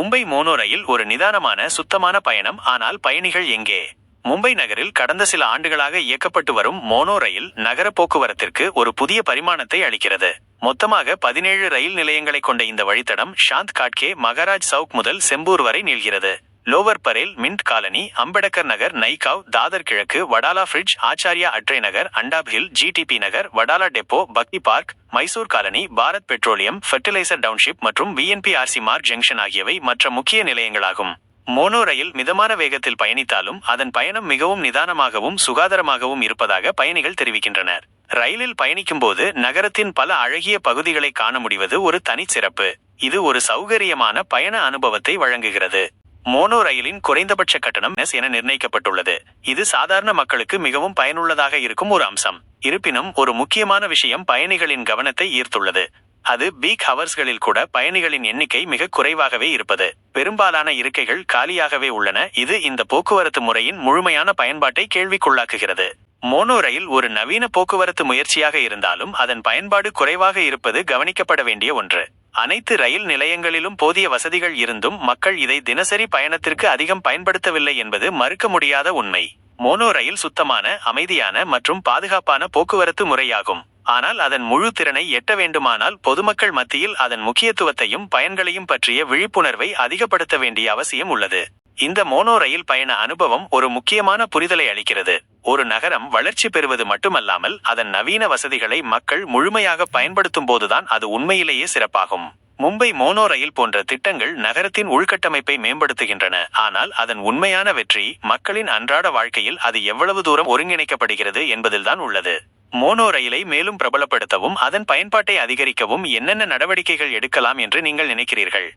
Mumbai mono ரயில் ஒரு நிதானமான சுத்தமான பயணம். ஆனால் பயணிகள் எங்கே? மும்பை நகரில் கடந்த சில ஆண்டுகளாக இயக்கப்பட்டு வரும் மோனோ ரயில் நகர போக்குவரத்திற்கு ஒரு புதிய பரிமாணத்தை அளிக்கிறது. மொத்தமாக பதினேழு ரயில் நிலையங்களை கொண்ட இந்த வழித்தடம் ஷாந்த் காட்கே மகாராஜ் சவுக் முதல் செம்பூர் வரை நீள்கிறது. Lower Parel mint colony Ambedkar Nagar Naigaon Dadar கிழக்கு Wadala fridge Acharya Atre Nagar Antop hill GTB Nagar Wadala depot Bhakti park Mysore colony Bharat petroleum fertilizer township மற்றும் விஎன்பிஆர்சி மார்க் ஜங்ஷன் ஆகியவை மற்ற முக்கிய நிலையங்களாகும். மோனோ ரயில் மிதமான வேகத்தில் பயணித்தாலும் அதன் பயணம் மிகவும் நிதானமாகவும் சுகாதாரமாகவும் இருப்பதாக பயணிகள் தெரிவிக்கின்றனர். ரயிலில் பயணிக்கும்போது நகரத்தின் பல அழகிய பகுதிகளை காண முடிவது ஒரு தனிச்சிறப்பு. இது ஒரு சௌகரியமான பயண அனுபவத்தை வழங்குகிறது. மோனோ ரயிலின் குறைந்தபட்ச கட்டணம் எஸ் என நிர்ணயிக்கப்பட்டுள்ளது. இது சாதாரண மக்களுக்கு மிகவும் பயனுள்ளதாக இருக்கும் ஒரு அம்சம். இருப்பினும் ஒரு முக்கியமான விஷயம் பயணிகளின் கவனத்தை ஈர்த்துள்ளது. அது பீக் ஹவர்ஸ்களில் கூட பயணிகளின் எண்ணிக்கை மிக குறைவாகவே இருப்பது. பெரும்பாலான இருக்கைகள் காலியாகவே உள்ளன. இது இந்த போக்குவரத்து முறையின் முழுமையான பயன்பாட்டை கேள்விக்குள்ளாக்குகிறது. மோனோ ரயில் ஒரு நவீன போக்குவரத்து முயற்சியாக இருந்தாலும் அதன் பயன்பாடு குறைவாக இருப்பது கவனிக்கப்பட வேண்டிய ஒன்று. அனைத்து ரயில் நிலையங்களிலும் போதிய வசதிகள் இருந்தும் மக்கள் இதை தினசரி பயணத்திற்கு அதிகம் பயன்படுத்தவில்லை என்பது மறுக்க முடியாத உண்மை. மோனோ ரயில் சுத்தமான அமைதியான மற்றும் பாதுகாப்பான போக்குவரத்து முறையாகும். ஆனால் அதன் முழு திறனை எட்ட வேண்டுமானால் பொதுமக்கள் மத்தியில் அதன் முக்கியத்துவத்தையும் பயன்களையும் பற்றிய விழிப்புணர்வை அதிகப்படுத்த வேண்டிய அவசியம் உள்ளது. இந்த மோனோ ரயில் பயண அனுபவம் ஒரு முக்கியமான புரிதலை அளிக்கிறது. ஒரு நகரம் வளர்ச்சி பெறுவது மட்டுமல்லாமல் அதன் நவீன வசதிகளை மக்கள் முழுமையாக பயன்படுத்தும் போதுதான் அது உண்மையிலேயே சிறப்பாகும். மும்பை மோனோ ரயில் போன்ற திட்டங்கள் நகரத்தின் உள்கட்டமைப்பை மேம்படுத்துகின்றன. ஆனால் அதன் உண்மையான வெற்றி மக்களின் அன்றாட வாழ்க்கையில் அது எவ்வளவு தூரம் ஒருங்கிணைக்கப்படுகிறது என்பதில்தான் உள்ளது. மோனோ ரயிலை மேலும் பிரபலப்படுத்தவும் அதன் பயன்பாட்டை அதிகரிக்கவும் என்னென்ன நடவடிக்கைகள் எடுக்கலாம் என்று நீங்கள் நினைக்கிறீர்கள்?